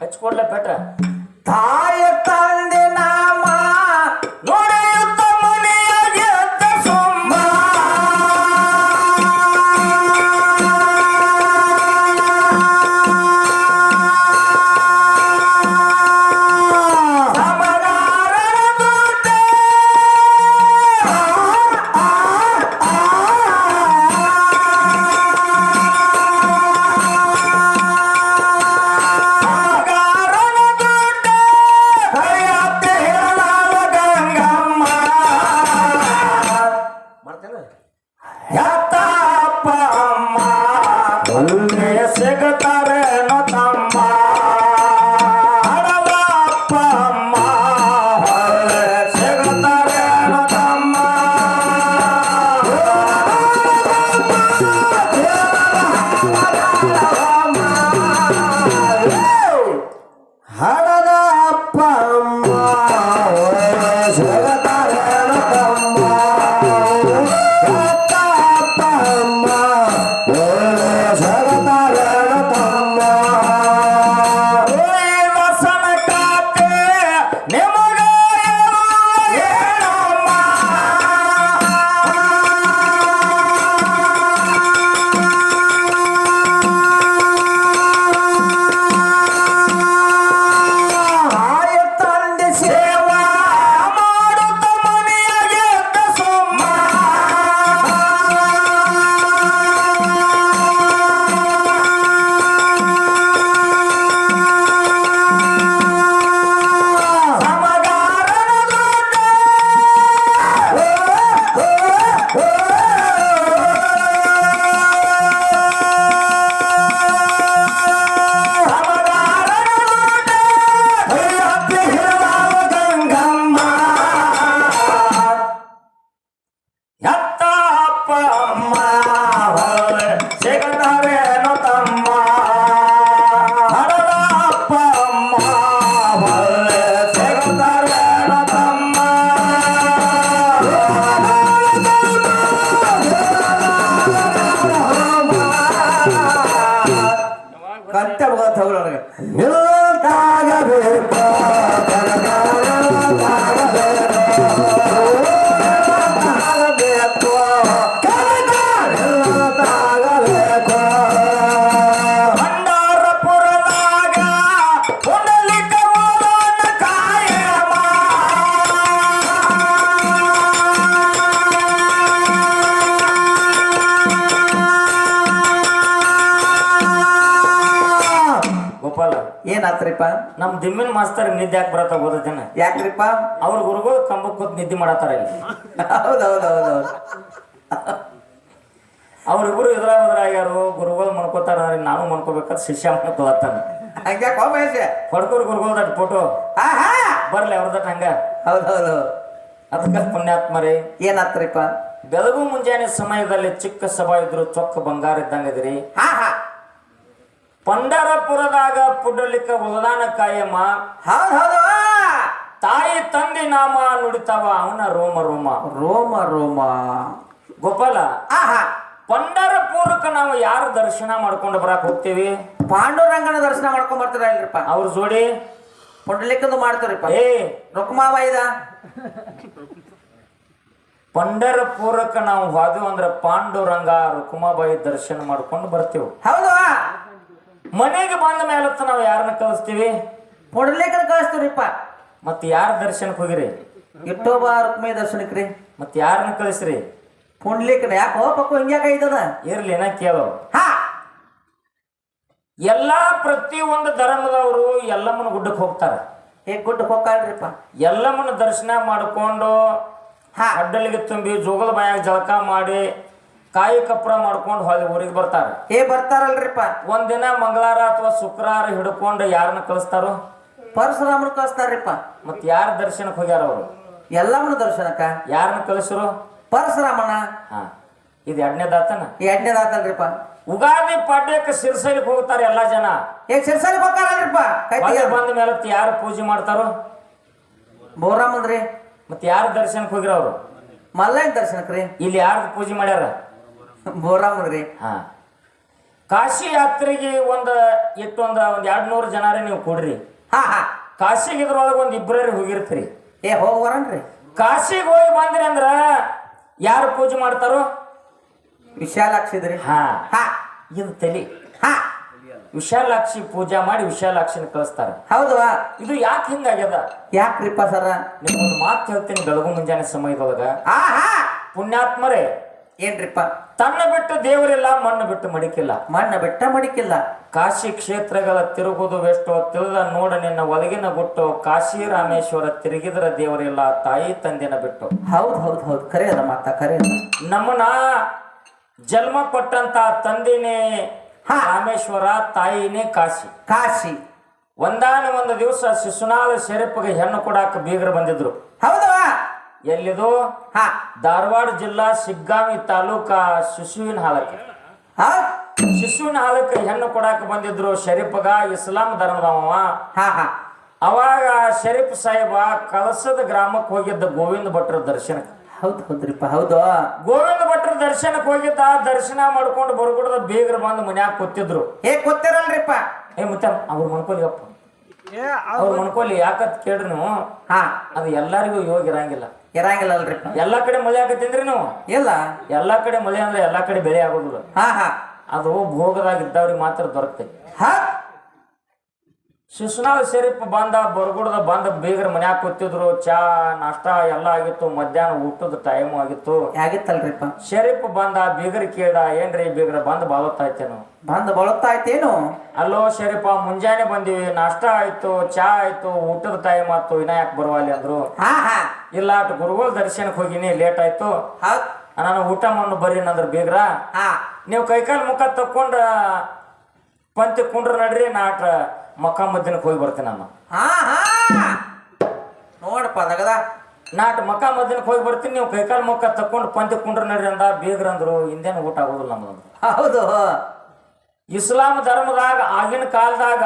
ಹಚ್ಕೊಡ್ಲ ಬೆಟ್ಟ ತಾಯ ತಂದೆ ಏನಾತ್ರಿಪ್ಪ ನಮ್ ದಿಮ್ಮಿನ ಮಾಸ್ತರ್ ನಿದ್ದೆ ಯಾಕೆ ಬರತ್ತ ಓದೋದಿನ ಯಾಕ್ರಿಪ್ಪ? ಅವ್ರ ಗುರುಗಳು ತಂಬಕ್ ಕೂತ್ ನಿದ್ದೆ ಮಾಡತ್ತಾರ ಇಲ್ಲಿ. ಹೌದೌದೌದೌದು. ಅವ್ರಿಬ್ರು ಇದ್ರ ಆಗ್ಯಾರು ಗುರುಗಳು ಮನ್ಕೋತಾರ ನಾನು ಮನ್ಕೋಬೇಕಾದ್ರೆ ಶಿಷ್ಯ ಮನ್ಕೋತಾನ ಹಂಗೆ ಕೋಮೇಶ ಹೊಡ್ಕೋರ್ ಗುರುಗಳು ದಟ್ ಫೋಟೋ ಆಹಾ! ಅವ್ರ ಅವ್ರದಟ್ ಹಂಗ. ಹೌದೌದು. ಅದಕ್ಕ ಪುಣ್ಯಾತ್ಮರೇ ಏನಾತ್ರಿಪ್ಪ? ಬೆಳಗು ಮುಂಜಾನೆ ಸಮಯದಲ್ಲಿ ಚಿಕ್ಕ ಸಭಾ ಇದ್ರು ಚೊಕ್ಕ ಬಂಗಾರ ಇದ್ದಂಗದಿರಿ ಹಾ ಪಂಡರಪುರದಾಗ ಪುಡಲಿಕ್ಕ ಉಲದಾನ ಕಾಯಮ್ಮ. ಹೌದು ಹೌದು. ತಾಯಿ ತಂದೆ ನಾಮ ನುಡಿತಾವ ಅವನ ರೋಮ ರೋಮ. ರೋಮ ರೋಮ. ಗೋಪಾಲ ಆಹಾ. ಪಂಡರಪುರಕ್ಕೆ ನಾವು ಯಾರು ದರ್ಶನ ಮಾಡ್ಕೊಂಡು ಬರಾಕ್ ಹೋಗ್ತೀವಿ? ಪಾಂಡುರಂಗನ ದರ್ಶನ ಮಾಡ್ಕೊಂಡ್ ಬರ್ತಾರ ಇಲ್ರಿಪ್ಪ? ಅವ್ರ ಜೋಡಿ. ಪುಂಡಲಿಕ್ಕಂದು ಮಾಡ್ತಾರಿಪ್ಪ ಏ. ರುಕ್ಮಾವ ಇದ? ಪಂಡರಪುರಕ್ಕ ನಾವು ಹೋದ್ವಿ ಅಂದ್ರೆ ಪಾಂಡುರಂಗ ರುಕುಮಾಬಾಯಿ ದರ್ಶನ ಮಾಡ್ಕೊಂಡು ಬರ್ತೀವಿ. ಹೌದು. ಮನೆಗೆ ಬಂದ ಮೇಲೆ ನಾವು ಯಾರನ್ನ ಕಳಿಸ್ತೀವಿ? ಪುಂಡಲಿಕ್ಕನ ಕಳಿಸ್ತೀವ್ರಿಪ್ಪ. ಮತ್ತೆ ಯಾರ ದರ್ಶನಕ್ಕೆ ಹೋಗಿರಿ? ಇಟ್ಟೋಬ ರುಕ್ಮಿ ದರ್ಶನಕ್ರಿ. ಮತ್ತೆ ಯಾರನ್ನ ಕಳಿಸ್ರಿ? ಪುಂಡ್ಲಿಕ್ಕನ ಯಾಕೆ ಹೋಗ್ಬೇಕು? ಹಿಂಗ್ಯಾಕ ಐತದ? ಇರ್ಲಿ ನಾ ಕೇಳೋ. ಹಾ. ಎಲ್ಲಾ ಪ್ರತಿಯೊಂದು ಧರ್ಮದವರು ಎಲ್ಲಮ್ಮನ ಗುಡ್ಡಕ್ಕೆ ಹೋಗ್ತಾರೆ. ಹೇಗೆ ಗುಡ್ಡಕ್ಕೆ ಹೋಗ್ಕಾಳ್ರಿಪ್ಪ. ಎಲ್ಲಮ್ಮನ ದರ್ಶನ ಮಾಡಿಕೊಂಡು ಹಾ. ಅಡ್ಡಲಿಗೆ ತುಂಬಿ ಜೋಗದ ಬಾಯಾಗ ಜಳಕ ಮಾಡಿ ಕಾಯಿ ಕಪ್ರ ಮಾಡ್ಕೊಂಡು ಹೊಲ ಊರಿಗೆ ಬರ್ತಾರೆ. ಏ ಬರ್ತಾರಲ್ರಿಪ್ಪ. ಒಂದಿನ ಮಂಗಳಾರ ಅಥವಾ ಶುಕ್ರವಾರ ಹಿಡ್ಕೊಂಡು ಯಾರನ್ನ ಕಳಿಸ್ತಾರೋ? ಪರಶುರಾಮನ ಕಳಿಸ್ತಾರ್ರಿಪ್ಪ. ಮತ್ತೆ ಯಾರ ದರ್ಶನಕ್ಕೆ ಹೋಗ್ಯಾರ ಅವರು? ಎಲ್ಲವನ್ನ ದರ್ಶನಕ್ಕ? ಯಾರನ್ನ ಕಳಿಸ್ರು? ಪರಶುರಾಮನ. ಹಾ ಇದು ಎರಡನೇ ಎರಡನೇದಾತಲ್ರಿಪ್ಪ ಉಗಾದಿ ಪಾಡ್ಯಕ್ಕೆ ಸಿರ್ಸಲಿಕ್ಕೆ ಹೋಗ್ತಾರೆ ಎಲ್ಲಾ ಜನ. ಏ ಸಿರ್ಸಲಿ ಹೋಗ್ತಾರಲ್ರಿಪ್ಪ. ಬಂದ ಮೇಲೆ ಯಾರು ಪೂಜೆ ಮಾಡ್ತಾರೋ? ಬೋರಾಮನ್ರಿ ಮತ್ತೆ ಯಾರ ದರ್ಶನಕ್ಕೆ ಹೋಗಿರ ಅವರು? ಮಲ್ಲಯ್ಯನ ದರ್ಶನಕ್ರಿ. ಇಲ್ಲಿ ಯಾರ್ದು ಪೂಜೆ ಮಾಡ್ಯಾರ? ಬೋರಾಮಂದ್ರಿ ಹಾ. ಕಾಶಿ ಯಾತ್ರೆಗೆ ಒಂದು ಇಟ್ಟೊಂದು ಒಂದು ಎರಡು ನೂರು ಜನರೇ ನೀವು ಕೊಡ್ರಿ. ಹಾ ಹಾ. ಕಾಶಿಗೆ ಇದ್ರೊಳಗೆ ಒಂದು ಇಬ್ಬರೇ ಹೋಗಿರ್ತೀರಿ. ಏ ಹೋಗ್ಬರನ್ರಿ ಕಾಶಿಗೆ ಹೋಗಿ ಬಂದ್ರಿ ಅಂದ್ರ ಯಾರು ಪೂಜೆ ಮಾಡ್ತಾರೋ? ವಿಶಾಲಾಕ್ಷಿದ್ರಿ. ಹಾ. ಹಾ. ಇದು ತಲಿ. ಹಾ. ವಿಶಾಲಾಕ್ಷಿ ಪೂಜಾ ಮಾಡಿ ವಿಶಾಲಾಕ್ಷಿನ ಕಳಿಸ್ತಾರ. ಹೌದು. ಇದು ಯಾಕೆ ಹಿಂಗಾಗ್ಯದ? ಯಾಕ್ರಿಪ್ಪ ಸರ? ನಿಮ್ಗೊಂದು ಮಾತು ಹೇಳ್ತೀನಿ ಬೆಳಗು ಮುಂಜಾನೆ ಸಮಯದೊಳಗ. ಹಾ ಹಾ. ಪುಣ್ಯಾತ್ಮರೇ. ಏನ್ರಿಪ್ಪ? ತನ್ನ ಬಿಟ್ಟು ದೇವರಿಲ್ಲ ಮಣ್ಣು ಬಿಟ್ಟು ಮಡಿಕಿಲ್ಲ. ಮಣ್ಣ ಬಿಟ್ಟ ಮಡಿಕಿಲ್ಲ. ಕಾಶಿ ಕ್ಷೇತ್ರಗಳ ತಿರುಗುದು ಎಷ್ಟೋ ತಿಳಿದ ನೋಡ ನಿನ್ನ ಒಲಗಿನ ಗುಟ್ಟು. ಕಾಶಿ ರಾಮೇಶ್ವರ ತಿರುಗಿದ್ರ ದೇವರಿಲ್ಲ ತಾಯಿ ತಂದಿನ ಬಿಟ್ಟು. ಹೌದ್ ಹೌದ್ ಹೌದ್. ಖರೆ ಅದ ಮಾತ. ಕರೆ ನಮ್ಮನ ಜನ್ಮ ಕೊಟ್ಟಂತ ತಂದಿನೇ ಹಾ. ರಾಮೇಶ್ವರ ತಾಯಿನೇ ಕಾಶಿ. ಕಾಶಿ. ಒಂದಾನ ಒಂದು ದಿವಸ ಶಿಶುನಾಳ ಶರೀಫ್ಗೆ ಹೆಣ್ಣು ಕೊಡಾಕ ಬೀಗರು ಬಂದಿದ್ರು. ಹೌದು ಎಲ್ಲಿದು? ಹಾ ಧಾರವಾಡ ಜಿಲ್ಲಾ ಸಿಗ್ಗಾಮಿ ತಾಲೂಕಾ ಶಿಶುವಿನ ಹಾಲಕ್ಕೆ. ಹಾ? ಶಿಶುವಿನ ಹಾಲಕ್ಕೆ ಹೆಣ್ಣು ಕೊಡಾಕ ಬಂದಿದ್ರು ಶರೀಫಗ ಇಸ್ಲಾಂ ಧರ್ಮದವ ಹಾ ಹಾ. ಅವಾಗ ಶರೀಫ್ ಸಾಹೇಬ ಕಲಸದ ಗ್ರಾಮಕ್ಕೆ ಹೋಗಿದ್ದ ಗೋವಿಂದ ಭಟ್ರ ದರ್ಶನಕ್ಕೆ. ಹೌದು ಹೌದ್ರಿಪ್ಪ ಹೌದು. ಗೋವಿಂದ ಭಟ್ರ ದರ್ಶನಕ್ಕೆ ಹೋಗಿದ್ದ ದರ್ಶನ ಮಾಡ್ಕೊಂಡು ಬರ್ಗುಡ್ದ ಬೀಗರು ಬಂದು ಮನ್ಯಾಗ ಕೊತ್ತಿದ್ರು ಏ ಕೊತ್ತಿರಲ್ರಿಪ್ಪ ಏ ಮತ್ತೆ ಅವ್ರ ಮನ್ಕೊಲಿಗಪ್ಪ ಅವ್ರ ಮನ್ಕೊಲಿ ಯಾಕತ್ ಕೇಳ್ರಿ ನೀವು? ಹಾ. ಅದು ಎಲ್ಲರಿಗೂ ಯೋಗ ಇರಂಗಿಲ್ಲ. ಇರಂಗಿಲ್ಲಲ್ರಿಪ್ಪ ಎಲ್ಲಾ ಕಡೆ ಮಳೆ ಆಗತ್ತೇನ್ರಿ ನಾವು? ಇಲ್ಲ. ಎಲ್ಲಾ ಕಡೆ ಮಳೆ ಅಂದ್ರೆ ಎಲ್ಲಾ ಕಡೆ ಬೆಳೆ ಆಗೋದಿಲ್ಲ. ಹಾ ಹಾ. ಅದು ಭೋಗದಾಗ ಇದ್ದವ್ರಿಗೆ ಮಾತ್ರ ದೊರಕ್ತೈತಿ. ಹಾ. ಶಿಶುನಾಳ ಶರೀಫ್ ಬಂದ ಬರ್ಗುಡ್ದ ಬಂದ ಬೀಗರ ಮನ್ಯಾಗ ಕೂತಿದ್ರು ಚಾ ನಾಷ್ಟ ಎಲ್ಲ ಆಗಿತ್ತು ಮಧ್ಯಾಹ್ನ ಊಟದ ಟೈಮ್ ಆಗಿತ್ತು. ಆಗಿತ್ತಲ್ರಿಪ್ಪ. ಶರೀಫ್ ಬಂದ ಬೀಗರ್ ಕೇಳ್ದ ಏನ್ರಿ ಬೀಗರ ಬಂದ್ ಬಾಳತ್ತಾಯ್ತೇನು? ಬಂದ್ ಬಳಸ್ತಾ ಆಯ್ತೇನು ಅಲ್ಲೋ ಶರೀಫ ಮುಂಜಾನೆ ಬಂದಿವಿ ನಾಷ್ಟ ಆಯ್ತು ಚಾ ಆಯ್ತು ಊಟದ ಟೈಮ್ ಆಯ್ತು ಇನ್ನ ಯಾಕೆ ಬರುವಲ್ಲಿ ಅಂದ್ರು. ಇಲ್ಲ ಅಟ್ ಗುರುಗಳ ದರ್ಶನಕ್ಕೆ ಹೋಗಿನಿ ಲೇಟ್ ಆಯ್ತು. ನಾನು ಊಟ ಮಣ್ಣು ಬರ್ರಿ ನಂದ್ರ ಬೀಗ್ರ ನೀವು ಕೈಕಾಲು ಮುಖ ತಕ್ಕೊಂಡ ಪಂತಿ ಕುಂಡ್ರ ನಡ್ರಿ ನಾಟ ಮಕ್ಕ ಮದ್ದಿನಕ್ಕೆ ಹೋಗಿ ಬರ್ತೀನಿ ನಾನು. ಹಾ ಹಾ. ನೋಡಪ್ಪ ದಗದ ನಾಟ್ ಮಕ್ಕ ಮದ್ದಿನಕ್ಕೆ ಹೋಗಿ ಬರ್ತೀನಿ ನೀವು ಕೈಕಾಲು ಮುಖ ತಕ್ಕೊಂಡು ಪಂಚ ಕುಂಡ್ರ ನಡ್ರಿ ಅಂದ ಬೀಗ್ರ ಅಂದ್ರು ಹಿಂದೇನು ಊಟ ಆಗೋದಿಲ್ಲ ನಮ್ದು ಹೌದು. ಇಸ್ಲಾಂ ಧರ್ಮದಾಗ ಆಗಿನ ಕಾಲದಾಗ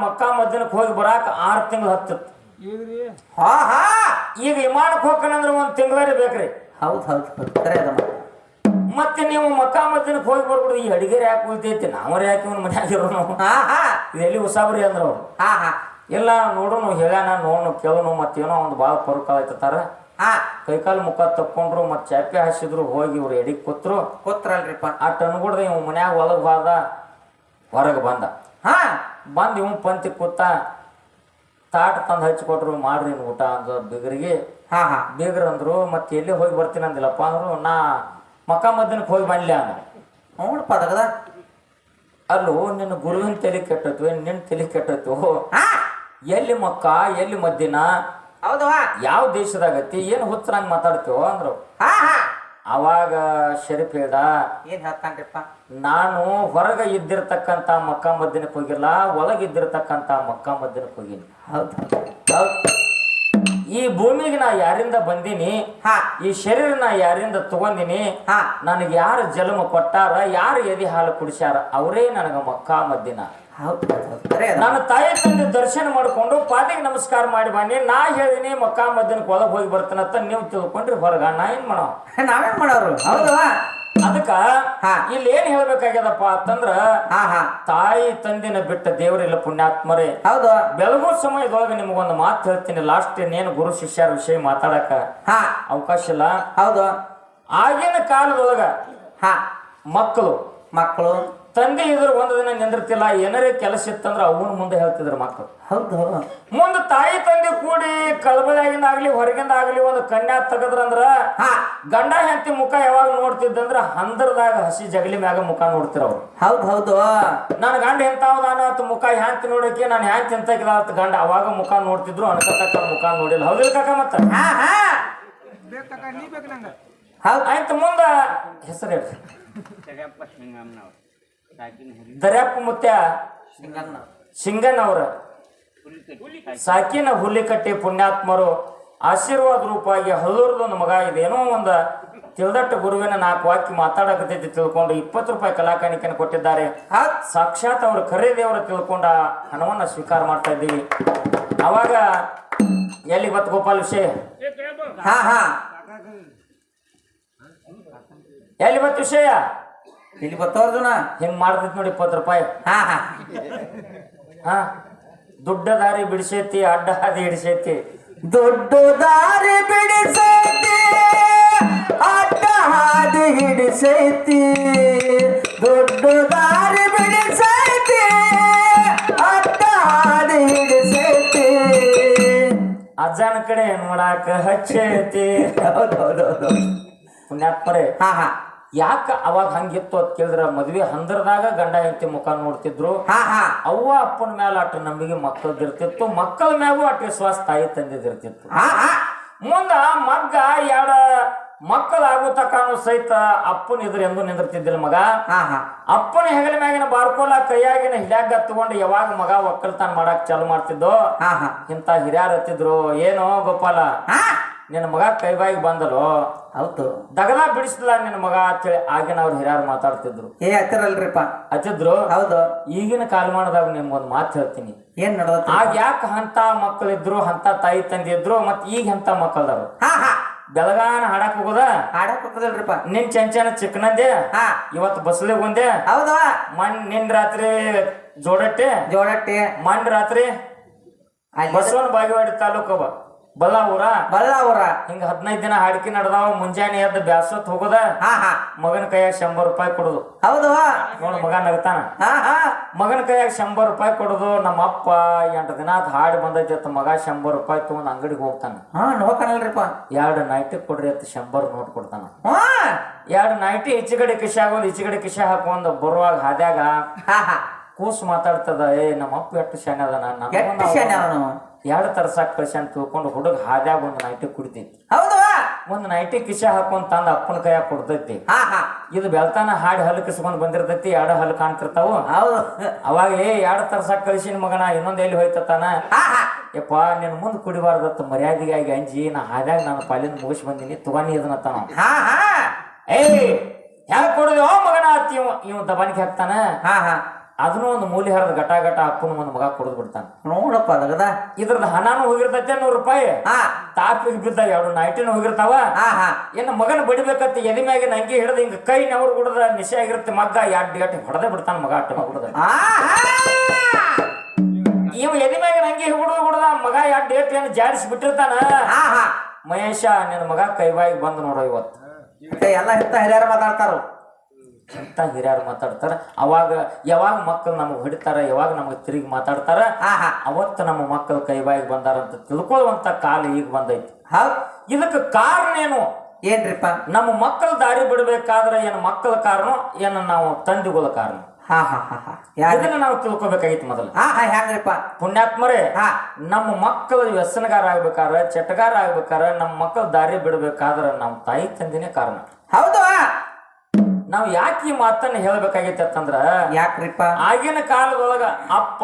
ಮಕ್ಕ ಮದ್ದಿನಕ್ಕೆ ಹೋಗಿ ಬರಾಕ ಆರು ತಿಂಗಳು ಹತ್ತಿತ್ತು. ಹಾ ಹಾ. ಈಗ ವಿಮಾನಕ್ಕೆ ಹೋಗ್ಕನಂದ್ರೆ ಒಂದು ತಿಂಗಳೇ ಬೇಕ್ರಿ. ಹೌದು ಹೌದು. ಹೌದು ಕರೆ ಅದಮ್ಮ. ಮತ್ತೆ ನೀವು ಮಕ್ಕ ಮದ್ದಿನಕ್ಕೆ ಹೋಗಿ ಬರ್ಬಿಡು ಈ ಅಡಿಗೆರಿ ಯಾಕೆ ಉಳಿತೈತಿ ನಾವರೇ ಯಾಕೆ ಇವ್ನ ಮನ್ಯಾಗ ಇರೋನು? ಹಾ ಹಾ. ಇದು ಎಲ್ಲಿ ಉಸಾಬ್ರಿ ಅಂದ್ರೆ ಅವ್ರು. ಇಲ್ಲ ನೋಡೋನು ಹೇಳ್ಯಾನ ನೋಡು ಕೇಳೋನು ಮತ್ತೇನೋ ಒಂದು ಭಾಳ ಪರುಕ ಆಯ್ತಾರ ಹಾ. ಕೈಕಾಲು ಮುಖ ತಕ್ಕೊಂಡ್ರು ಮತ್ತೆ ಚಾಪೆ ಹಾಸಿದ್ರು ಹೋಗಿ ಇವ್ರು ಎಡಿಗೆ ಕೂತ್ರು. ಕೂತ್ರಲ್ರಿಪ್ಪ. ಆ ಅನ್ಬಿಡ್ದೆ ಇವ್ ಮನ್ಯಾಗ ಒಳಗೆ ಹೋದ ಹೊರಗೆ ಬಂದ. ಹಾ. ಬಂದು ಇವ್ ಪಂತಿ ಕೂತ ತಾಟ್ ತಂದು ಹಚ್ಕೊಟ್ರು ಮಾಡ್ರಿ ಊಟ ಅಂದ ಬೀಗರಿಗೆ. ಹಾ ಹಾ. ಬೀಗ್ರ ಅಂದ್ರು ಮತ್ತೆ ಎಲ್ಲಿ ಹೋಗಿ ಬರ್ತೀನಿ ಅಂದಿಲ್ಲಪ್ಪ ಅಂದ್ರು ನಾ ಮಕ್ಕ ಮದ್ದನಕ್ಕೆ ಹೋಗಿ ಬಂದ್ಲೆ ಅಂದ. ಅವನು ಪದಗದ ಅಲ್ಲೋ ನಿನ್ನ ಗುರುವಿನ ತಲೆ ಕೆಟ್ಟತ್ತು ನಿನ್ನ ತಲೆ ಕೆಟ್ಟತ್ತು. ಎಲ್ಲಿ ಮಕ್ಕ ಎಲ್ಲಿ ಮದ್ದಿನ? ಹೌದವಾ ಯಾವ ಯಾವ ದೇಶದಾಗತಿ ಏನು ಹುಚ್ಚರಂಗ್ ಮಾತಾಡ್ತೀವೋ ಅಂದ್ರು. ಅವಾಗ ಶರೀಫ್ ಹೇಳ್ದ ಏನ್ ಹೇಳ್ತಾನ್ರಿಪ್ಪ? ನಾನು ಹೊರಗೆ ಇದ್ದಿರ್ತಕ್ಕಂತ ಮಕ್ಕ ಮದ್ದಿನಕ್ಕೆ ಹೋಗಿಲ್ಲ ಒಳಗಿದ್ದಿರ್ತಕ್ಕಂತ ಮಕ್ಕ ಮದ್ದಿನಕ್ಕೆ ಹೋಗಿಲ್ಲ. ಹೌದು. ಹೌದು. ಈ ಭೂಮಿಗೆ ನಾ ಯಾರಿಂದ ಬಂದೀನಿ? ಹಾ. ಈ ಶರೀರ ನಾ ಯಾರಿಂದ ತಗೊಂಡಿನಿ? ಹಾ. ನನಗೆ ಯಾರು ಜನ್ಮ ಕೊಟ್ಟಾರ? ಯಾರು ಎದಿ ಹಾಲು ಕುಡಿಸ್ಯಾರ? ಅವರೇ ನನಗೆ ಮಕ್ಕಾ ಮದ್ದಿನ. ನನ್ನ ತಾಯಿ ತಂದೆ ದರ್ಶನ ಮಾಡ್ಕೊಂಡು ಪಾದಿಗೆ ನಮಸ್ಕಾರ ಮಾಡಿ ಬನ್ನಿ. ನಾ ಹೇಳಿನಿ ಮಕ್ಕಾ ಮದ್ದಿನ ಒಳಗೆ ಹೋಗಿ ಬರ್ತಾನಂತ ನೀವು ತಿಳ್ಕೊಂಡ್ರಿ ಹೊರಗ. ನಾ ಏನ್ ಮಾಡೋ ನಾವೇನ್ ಮಾಡೋರು? ಹೌದಾ. ಅದಕ್ಕ. ಇಲ್ಲಿ ಏನ್ ಹೇಳ್ಬೇಕಾಗ್ಯದಪ್ಪ ಅಂತಂದ್ರ ಹಾ ಹಾ. ತಾಯಿ ತಂದಿನ ಬಿಟ್ಟ ದೇವರಿಲ್ಲ ಪುಣ್ಯಾತ್ಮರೇ. ಹೌದು. ಬೆಳಗೋ ಸಮಯದೊಳಗೆ ನಿಮಗೊಂದು ಮಾತು ಹೇಳ್ತೀನಿ. ಲಾಸ್ಟ್ ಇನ್ನೇನು ಗುರು ಶಿಷ್ಯರ ವಿಷಯ ಮಾತಾಡಕ ಹಾ. ಅವಕಾಶ ಇಲ್ಲ. ಹೌದು. ಆಗಿನ ಕಾಲದೊಳಗ ಹಾ. ಮಕ್ಕಳು. ಮಕ್ಕಳು. ತಂದೆ ಇದ್ರ ಒಂದು ದಿನ ನಿಂದಿರ್ತಿಲ್ಲ ಏನಾರೇ ಕೆಲಸ ಇತ್ತಂದ್ರೆ ಅವನ ಮುಂದೆ ಹೇಳ್ತಿದ್ರು ಮಕ್ಕಳು ಹೌದು ಮುಂದೆ ತಾಯಿ ತಂದೆ ಕೂಡಿ ಕಳಬಳಿಯಾಗಿಂದ ಆಗಲಿ ಹೊರಗಿಂದ ಆಗಲಿ ಒಂದು ಕನ್ಯಾ ತೆಗದ್ರಂದ್ರ ಹಾ. ಗಂಡ ಹೆಂಡತಿ ಮುಖ ಯಾವಾಗ ನೋಡ್ತಿದ್ದಂದ್ರ ಹಂದರದಾಗ ಹಸಿ ಜಗಲಿ ಮ್ಯಾಗ ಮುಖ ನೋಡ್ತಿರ ಅವ್ರು. ಹೌದು ಹೌದು. ನನ್ನ ಗಂಡ ಎಂತಾವ್ ನಾನು ಅಂತ ಮುಖ ಹ್ಯಾಂತಿ ನೋಡಕ್ಕೆ ನಾನು ಹ್ಯಾಂತಿ ಅಂತ ಗಂಡ ಅವಾಗ ಮುಖ ನೋಡ್ತಿದ್ರು ಅನ್ಕತಕ್ಕ ಮುಖ ನೋಡಿಲ್ಲ. ಹೌದಿಲ್ಲ ಕಾಕ ಮತ್ತ? ಹಾ ಹಾ. ಹೌದು. ಆಯ್ತು ಮುಂದ ಹೆಸರು ಹೇಳ್ರಿ. ದರ್ಯಪ್ಪ ಮುತ್ಯ ಸಿಂಗನವರ ಸಾಕಿನ ಹುಲ್ಲಿಕಟ್ಟಿ ಪುಣ್ಯಾತ್ಮರು ಆಶೀರ್ವಾದ ರೂಪಾಗಿ ಹಲ್ಲೂರ್ದೊಂದು ಮಗ ಇದೇನೋ ಒಂದು ತಿಳಿದಟ್ಟ ಗುರುವಿನ ನಾಲ್ಕು ವಾಕ್ಯ ಮಾತಾಡಕತ್ತೈತಿ ತಿಳ್ಕೊಂಡು ಇಪ್ಪತ್ತು ರೂಪಾಯಿ ಕಲಾಕಾಣಿಕೆಯನ್ನು ಕೊಟ್ಟಿದ್ದಾರೆ. ಸಾಕ್ಷಾತ್ ಅವರು ಕರೆ ದೇವರ ತಿಳ್ಕೊಂಡ ಹಣವನ್ನ ಸ್ವೀಕಾರ ಮಾಡ್ತಾ ಇದ್ದೀವಿ. ಅವಾಗ ಎಲ್ಲಿ ಬತ್ ಗೋಪಾಲ್ ವಿಷಯ? ಹಾ ಹಾ. ಎಲ್ಲಿ ಬತ್ ವಿಷಯ? ಇಲ್ಲಿ ಬರ್ತಾವರ್ಜುನ ಹಿಂಗ್ ಮಾಡ್ತೈತಿ ನೋಡಿ ಇಪ್ಪತ್ತು ರೂಪಾಯಿ. ಹಾ ಹಾ. ಹಾ? ದುಡ್ಡ ದಾರಿ ಬಿಡಿಸೈತಿ ಅಡ್ಡ ಹಾದಿ ಹಿಡಿಸೈತಿ. ದೊಡ್ಡ ದಾರಿ ಬಿಡಿಸೈತಿ ಅಡ್ಡ ಹಾದಿ ಹಿಡಿಸೈತಿ. ದೊಡ್ಡ ದಾರಿ ಬಿಡಿಸೈತಿ ಅಡ್ಡ ಹಾದಿ ಹಿಡಿಸೈತಿ. ಅಜ್ಜನ ಕಡೆ ನೋಡಾಕ ಹಚ್ಚೈತಿ? ಹೌದು ಹೌದು ಹೌದು. ಪುಣ್ಯಾತ್ಮರೇ. ಹಾ ಹಾ. ಯಾಕ ಅವಾಗ ಹಂಗಿತ್ತು ಅಂತ ಕೇಳಿದ್ರ ಮದ್ವೆ ಹಂದರದಾಗ ಗಂಡ ಹೆಂಡತಿ ಮುಖ ನೋಡ್ತಿದ್ರು. ಅವ್ವ ಅಪ್ಪನ ಮೇಲೆ ಅಟ್ ನಂಬಿಕೆ ಮಕ್ಕಳದಿರ್ತಿತ್ತು ಮಕ್ಕಳ ಮ್ಯಾಗೂ ಅಟ್ ವಿಶ್ವಾಸ ತಾಯಿ ತಂದಿದಿರ್ತಿತ್ತು ಮುಂದ ಮಗ್ಗ ಎರಡ ಮಕ್ಕಳಾಗೋ ತಕಾನು ಸಹಿತ ಅಪ್ಪನ ಇದ್ರ ಎಂದು ನಿಂದಿರ್ತಿದ್ದಿಲ್ಲ ಮಗ. ಅಪ್ಪನ ಹೆಗಲ ಮ್ಯಾಗಿನ ಬಾರ್ಕೋಲ ಕೈಯಾಗಿನ ಹಿಡ್ಯಾಗ ತಗೊಂಡು ಯಾವಾಗ ಮಗ ಒಕ್ಕಲ್ತಾನ ಮಾಡಕ್ ಚಾಲು ಮಾಡ್ತಿದ್ದೋ ಹಾ ಹಾ. ಇಂತ ಹಿರಿಯರ್ ಹತ್ತಿದ್ರು ಏನೋ ಗೋಪಾಲ ನಿನ್ನ ಮಗ ಬಾಯಿಗೆ ಬಂದಲೋ ಹೌದು. ದಗನ ಬಿಡಿಸಲ್ಲ ನಿನ್ನ ಮಗ ಅಂತೇಳಿ ಆಗಿನ ಅವ್ರು ಹಿರಿಯರು ಮಾತಾಡ್ತಿದ್ರು. ಏ ಹತ್ತಿರಲ್ರಿಪ್ಪ ಹಚ್ಚಿದ್ರು ಹೌದು. ಈಗಿನ ಕಾಲಮಾನದಾಗ ನಿಮ್ಗೊಂದು ಮಾತು ಹೇಳ್ತೀನಿ. ಏನ್ ನಡ್ದ ಆಗ ಯಾಕೆ ಅಂತ ಮಕ್ಕಳಿದ್ರು ಅಂತ ತಾಯಿ ತಂದೆ ಇದ್ರು ಮತ್ ಈಗ ಎಂತ ಮಕ್ಕಳದಾರು ಬೆಳಗಾನ ಹಾಡಕ್ ಹೋಗೋದ? ಹಾಡಕ್ ಹೋಗದಲ್ರಿಪ್ಪ. ನಿನ್ ಚಂಚನ ಚಿಕ್ಕನಂದೆ? ಹಾ. ಇವತ್ತು ಬಸ್ಲಿಗೆ ಒಂದೆ ಹೌದಾ. ಮಣ್ ನಿನ್ ರಾತ್ರಿ ಜೋಡಟ್ಟೆ? ಜೋಡಟ್ಟಿ. ಮಣ್ ರಾತ್ರಿ? ಬಸವನ ಬಾಗೇವಾಡಿ ತಾಲೂಕು ಬಲ್ಲಾವೂರ? ಬಲ್ಲಾವುರ. ಹಿಂಗ ಹದಿನೈದು ದಿನ ಹಾಡಿಕೆ ನಡೆದಾವ ಮುಂಜಾನೆ ಎದ್ದ ಬ್ಯಾಸತ್ ಹೋಗುದ ಹಾ ಹಾ. ಮಗನ ಕೈಯಾಗ ಶಂಬರ್ ರೂಪಾಯಿ ಕೊಡುದು. ಹೌದು. ಮಗನ ಮಗ ನಗತಾನ. ಹಾ ಹಾ. ಮಗನ ಕೈಯಾಗ ಶಂಬರ್ ರೂಪಾಯಿ ಕೊಡುದು ನಮ್ಮ ಅಪ್ಪ ಎಂಟು ದಿನ ಆತ್ ಹಾಡಿ ಬಂದೈತಿ ಮಗ ಶಂಬರ್ ರೂಪಾಯಿ ತಗೊಂಡ್ ಅಂಗಡಿಗೆ ಹೋಗ್ತಾನ. ಹಾ ಎರಡು ನೈಟಿ ಕೊಡ್ರಿ ಅತ್ತ ಶಂಬರ್ ನೋಟ್ ಕೊಡ್ತಾನ. ಎರಡು ನೈಟಿ ಈಚೆಗಡೆ ಕಿಶ ಆಗೋದು ಈಚೆಗಡೆ ಕಿಶ ಹಾಕೊಂಡ್ ಬರುವಾಗ ಹಾದ್ಯಾಗ ಕೂಸ್ ಮಾತಾಡ್ತದ ಏ ನಮ್ಮ ಅಪ್ಪ ಎಷ್ಟು ಶಾನೆ ಅದಾನ ನಾನು ಎರಡು ತರ್ಸಾಕ್ ಅಂತ ತಿಳ್ಕೊಂಡು ಹುಡುಗ ಹಾದ್ಯಾಗ ಒಂದು ನೈಟಿ ಕುಡಿತೈತಿ ಹೌದು. ಒಂದು ನೈಟಿ ಕಿಶ ಹಾಕೊಂಡ್ ತಂದ ಅಪ್ಪನ ಕೈಯಾಗ ಕೊಡ್ತೈತಿ ಹಾ ಹಾ. ಇದು ಬೆಳ್ತಾನ ಹಾಡಿ ಹಲ್ಲು ಕಿಸ್ಕೊಂಡ್ ಬಂದಿರ್ತೈತಿ ಎರಡು ಹಲ್ಲು ಕಾಣ್ತಿರ್ತಾವು. ಹೌದು. ಅವಾಗ ಏ ಎರಡು ತರ್ಸಾಕ್ ಕಳಿಸಿನ ಮಗನ ಇನ್ನೊಂದ್ ಎಲ್ಲಿ ಹೋಯ್ತಾನ ಹಾ ಹಾ. ಯಪ್ಪ ನಿನ್ ಮುಂದ್ ಕುಡಿಬಾರ್ದತ್ತ ಮರ್ಯಾದೆಗಾಗಿ ಅಂಜಿ ನಾ ಹಾದ್ಯಾಗ ನಾನು ಪಾಲಿನ ಮುಗಿಸ್ ಬಂದಿನಿ ತುಗಾನಿ ಇದನ್ನ ತಾನ ಹಾ ಹಾ. ಏಯ್ ಕೊಡುದು ಮಗನ ಅತ್ತಿ ಇವ ಇವ್ ದಬಾನಿಗೆ ಹಾಕ್ತಾನ? ಹಾ ಹಾ. ಅದನ್ನು ಒಂದು ಮೂಲಿ ಹರಿದ ಗಟ ಗಟ ಅಪ್ಪನ ಒಂದು ಮಗ ಕೊಡದ್ ಬಿಡ್ತಾನ. ನೋಡಪ್ಪ ಅದಗದ. ಇದ್ರದ್ದು ಹಣಾನು ಹೋಗಿರ್ತೈತೆ ನೂರು ರೂಪಾಯಿ. ಹಾ. ತಾಪಿಗೆ ಬಿದ್ದಾಗ ಎರಡು ನೈಟಿನ ಹೋಗಿರ್ತಾವ. ಹಾ ಹಾ. ಇನ್ನು ಮಗನ ಬಡಿಬೇಕತ್ತ ಎದೆ ಮ್ಯಾಗ ಅಂಗಿ ಹಿಡಿದು ಹಿಂಗ ಕೈ ನವರು ಕುಡ್ದ ನಿಶೆ ಆಗಿರುತ್ತೆ ಮಗ್ಗ ಎರಡು ಗಟ್ಟಿ ಹೊಡೆದೇ ಬಿಡ್ತಾನೆ ಮಗ ಅಟ್ಟ ಕುಡ್ದ ಇವ್ ಹಾ ಮ್ಯಾಗ ನಂಗೆ ಮ್ಯಾಗಿನ ಅಂಗಿ ಹುಡ್ದು ಹುಡ್ದ ಮಗ ಎರಡು ಗಟ್ಟಿ ಏನು ಜಾಡಿಸಿ ಬಿಟ್ಟಿರ್ತಾನ. ಹಾ ಹಾ. ಮಹೇಶ ನಿನ್ನ ಮಗ ಕೈಬಾಯಿಗೆ ಬಂದು ನೋಡೋ ಇವತ್ತು. ಎಲ್ಲ ಹಿತ್ತ ಹಿರಿಯರು ಮಾತಾಡ್ತಾರು? ಅಂತ ಹಿರಿಯರು ಮಾತಾಡ್ತಾರ. ಅವಾಗ ಯಾವಾಗ ಮಕ್ಕಳು ನಮಗೆ ಹೊಡಿತಾರ ಯಾವಾಗ ನಮಗೆ ತಿರುಗಿ ಮಾತಾಡ್ತಾರ ಅವತ್ತು ನಮ್ಮ ಮಕ್ಕಳು ಕೈಬಾಯಿಗೆ ಬಂದಾರಂತ ತಿಳ್ಕೊಳ್ಳುವಂತ ಕಾಲ ಈಗ ಬಂದೈತಿ. ಇದಕ್ಕೆ ಕಾರಣ ಏನು? ಏನ್ರಿಪ್ಪ? ನಮ್ಮ ಮಕ್ಕಳು ದಾರಿ ಬಿಡಬೇಕಾದ್ರೆ ಏನು ಮಕ್ಕಳ ಕಾರಣ ಏನು ನಾವು ತಂದೆಗಳ ಕಾರಣ? ಹಾ ಹಾ ಹಾ ಹಾ. ಇದನ್ನ ನಾವು ತಿಳ್ಕೊಬೇಕಾಗಿತ್ತು ಮೊದಲು. ಹೆಂಗ್ರಿಪ್ಪ ಪುಣ್ಯಾತ್ಮರೇ ಹಾ. ನಮ್ಮ ಮಕ್ಕಳು ವ್ಯಸನಗಾರ ಆಗ್ಬೇಕಾದ್ರೆ ಚಟಗಾರ ಆಗ್ಬೇಕಾದ್ರೆ ನಮ್ಮ ಮಕ್ಕಳು ದಾರಿ ಬಿಡಬೇಕಾದ್ರೆ ನಮ್ಮ ತಾಯಿ ತಂದಿನೇ ಕಾರಣ. ಹೌದು ನಾವು ಯಾಕೆ ಈ ಮಾತನ್ನ ಹೇಳ್ಬೇಕಾಗೈತೆ ಅಂತಂದ್ರ ಯಾಕ್ರಿಪ್ಪ? ಆಗಿನ ಕಾಲದೊಳಗ ಅಪ್ಪ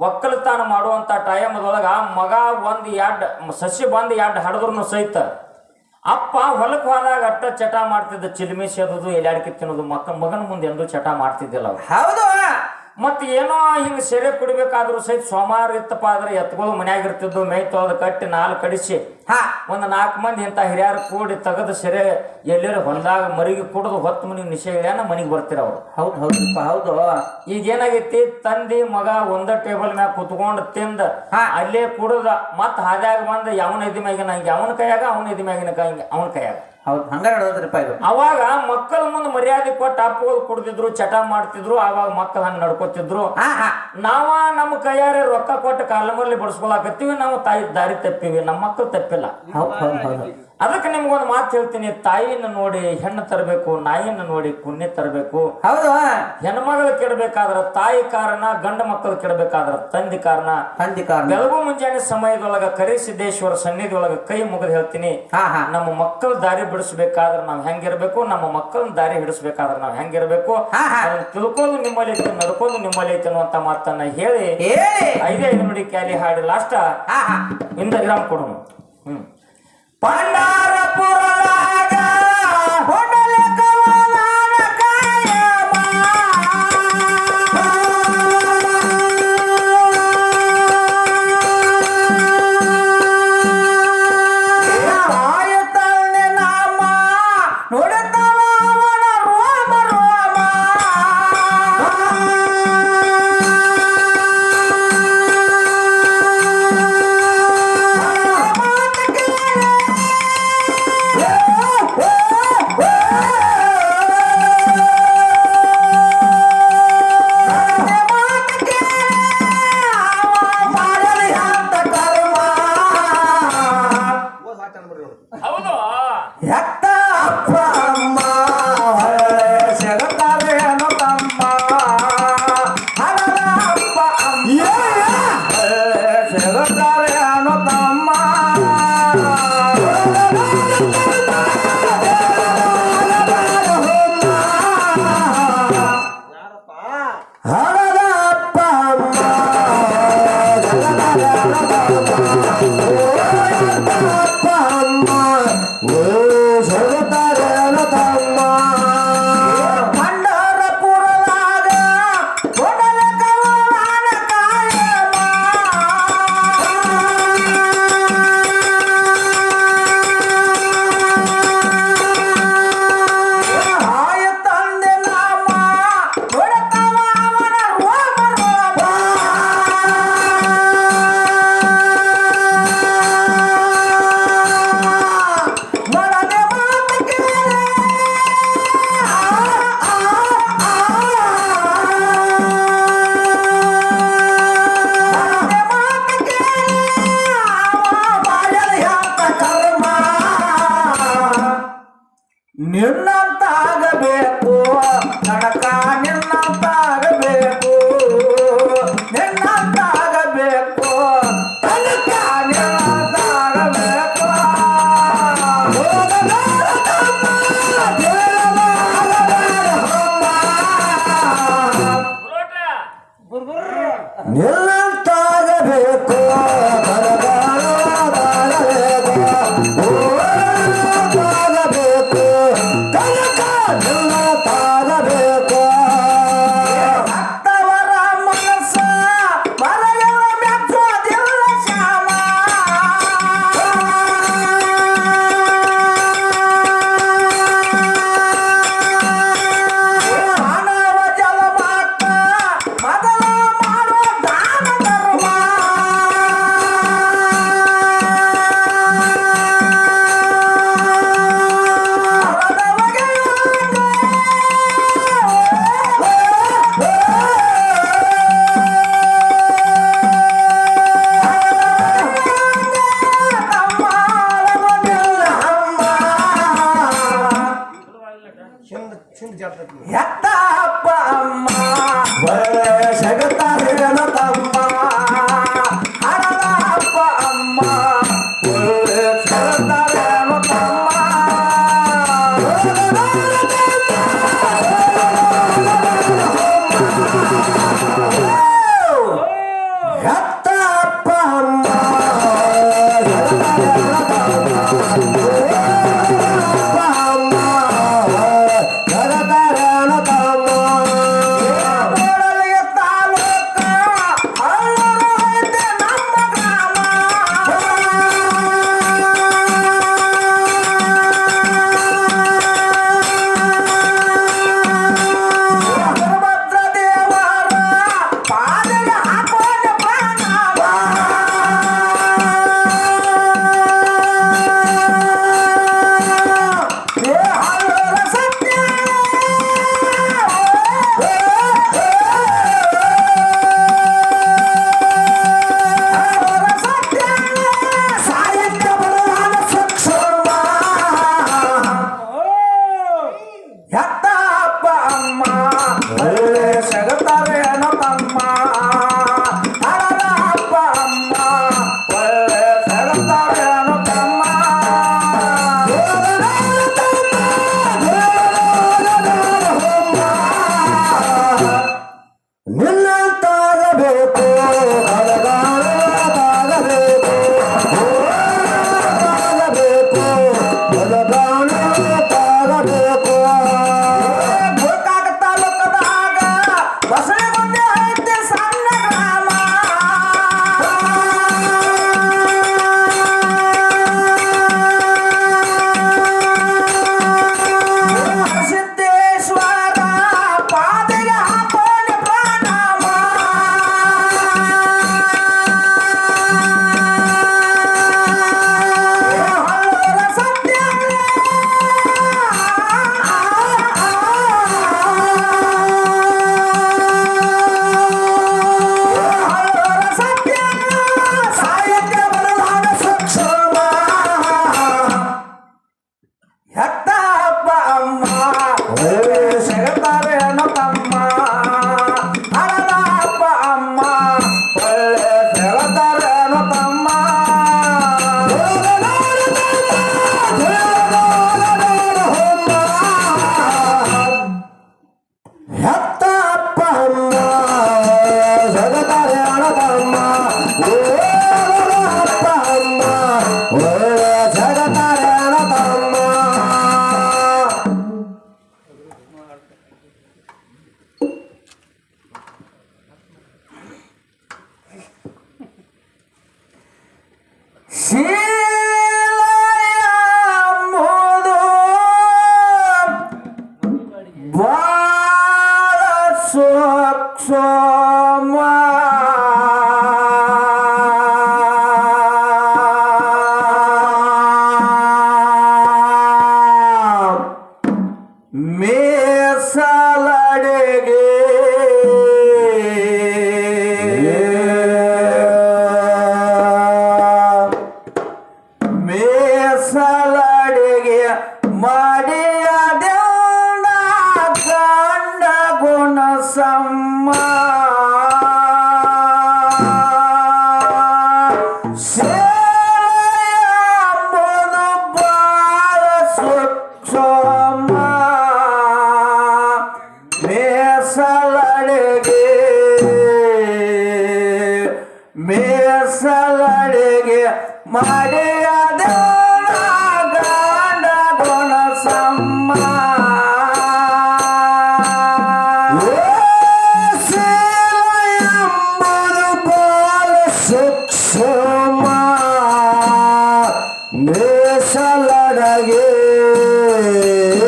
ಒಕ್ಕಲತನ ಮಾಡುವಂತ ಟೈಮದೊಳಗ ಮಗ ಒಂದ್ ಎರಡ್ ಸಸಿ ಬಂದ್ ಎರಡ್ ಹಡದ್ರು ಸಹಿತ ಅಪ್ಪ ಹೊಲಕ್ ಹೋದಾಗ ಅಟ್ಟ ಚಟ ಮಾಡ್ತಿದ್ದ ಚಿಲ್ಮಿ ಸೇದೋದು ಎಲಾಡಿಕೆ ತಿನ್ನೋದು ಮಕ್ಕ ಮಗನ ಮುಂದೆ ಎಂದು ಚಟ ಮಾಡ್ತಿದ್ದಿಲ್ಲ ಹೌದು. ಮತ್ ಏನೋ ಹಿಂಗ ಸೆರೆ ಕುಡಿಬೇಕಾದ್ರೂ ಸಹಿತ ಸೋಮವಾರ ಇತ್ತಪ್ಪ ಆದ್ರೆ ಎತ್ಗಳು ಮನ್ಯಾಗ ಇರ್ತಿದ್ದು ಮೈ ತೊಳೆದು ಕಟ್ಟಿ ನಾಲ್ ಕಡಿಸಿ ಹಾ. ಒಂದ್ ನಾಲ್ಕು ಮಂದಿ ಇಂಥ ಹಿರಿಯರು ಕೂಡಿ ತೆಗೆದು ಸೆರೆ ಎಲ್ಲರ ಹೊಲದಾಗ ಮರಿಗೆ ಕುಡಿದು ಹೊತ್ತು ಮನಿ ನಿಷೇಧನ ಮನೆಗೆ ಬರ್ತಿರ ಅವ್ರು. ಹೌದು ಹೌದಪ್ಪ ಹೌದು. ಈಗ ಏನಾಗೈತಿ? ತಂದಿ ಮಗ ಒಂದ ಟೇಬಲ್ ಮ್ಯಾಗ ಕುತ್ಕೊಂಡು ತಿಂದ ಹಾ. ಅಲ್ಲೇ ಕುಡದ ಮತ್ತೆ ಹಾದ್ಯಾಗ ಬಂದ ಯಾವನ ಎದಿ ಮ್ಯಾಗಿನ ಹಂಗೆ ಅವನ ಕೈಯಾಗ ಅವನ ಎದಿ ಮ್ಯಾಗಿನ ಕೈ ಅವನ ಕೈಯಾಗ. ಹೌದು ಹಂಗ ನಡೆದ್ರಪ್ಪ ಇದು. ಅವಾಗ ಮಕ್ಕಳ ಮುಂದೆ ಮರ್ಯಾದೆ ಕೊಟ್ಟು ಅಪ್ಪಗಳು ಕುಡ್ದಿದ್ರು ಚಟ ಮಾಡ್ತಿದ್ರು ಅವಾಗ ಮಕ್ಕಳು ಹಂಗೆ ನಡ್ಕೋತಿದ್ರು. ನಾವ ನಮ್ಮ ಕೈಯಾರೆ ರೊಕ್ಕ ಕೊಟ್ಟು ಕಾಲಮಲ್ಲಿ ಬಡಿಸ್ಕೊಳಕತ್ತೀವಿ ನಾವು ತಾಯಿ ದಾರಿ ತಪ್ಪಿವಿ ನಮ್ಮ ಮಕ್ಕಳು ತಪ್ಪಿಲ್ಲ. ಹೌದು ಹೌದು ಹೌದು. ಅದಕ್ಕೆ ನಿಮ್ಗೊಂದು ಮಾತು ಹೇಳ್ತೀನಿ ತಾಯಿಯನ್ನ ನೋಡಿ ಹೆಣ್ಣು ತರಬೇಕು ನಾಯಿನ ನೋಡಿ ಕುನ್ನೆ ತರಬೇಕು. ಹೌದು. ಹೆಣ್ಮಗಳು ಕೆಡಬೇಕಾದ್ರ ತಾಯಿ ಕಾರಣ ಗಂಡ ಮಕ್ಕಳು ಕೆಡಬೇಕಾದ್ರ ತಂದೆ ಕಾರಣ. ತಂದಿ ಕಾರಣ. ಬೆಳಗು ಮುಂಜಾನೆ ಸಮಯದೊಳಗ ಕರಿಸಿದ್ದೇಶ್ವರ ಸನ್ನಿಧಿಯೊಳಗ ಕೈ ಮುಗಿದು ಹೇಳ್ತೀನಿ. ನಮ್ಮ ಮಕ್ಕಳ ದಾರಿ ಬಿಡಿಸಬೇಕಾದ್ರೆ ನಾವು ಹೆಂಗಿರ್ಬೇಕು ನಮ್ಮ ಮಕ್ಕಳನ್ನ ದಾರಿ ಹಿಡಿಸಬೇಕಾದ್ರೆ ನಾವು ಹೆಂಗಿರ್ಬೇಕು. ತಿಳ್ಕೊಂಡು ನಿಮ್ಮಲ್ಲಿ ಐತಿ ನಡ್ಕೊಂಡು ನಿಮ್ಮಲ್ಲಿ ಐತಿ ಅನ್ನುವಂತ ಮಾತನ್ನ ಹೇಳಿ. ಐದೇ ಐದು ನುಡಿ ಕ್ಯಾಲಿ ಹಾಡಿ ಲಾಸ್ಟ. ಇಂದ ಗ್ರಾಮ್ ಕೊಡೋಣ. ಹ್ಮ್. ಪಂಡಾರಪುರದಾಗ Yep.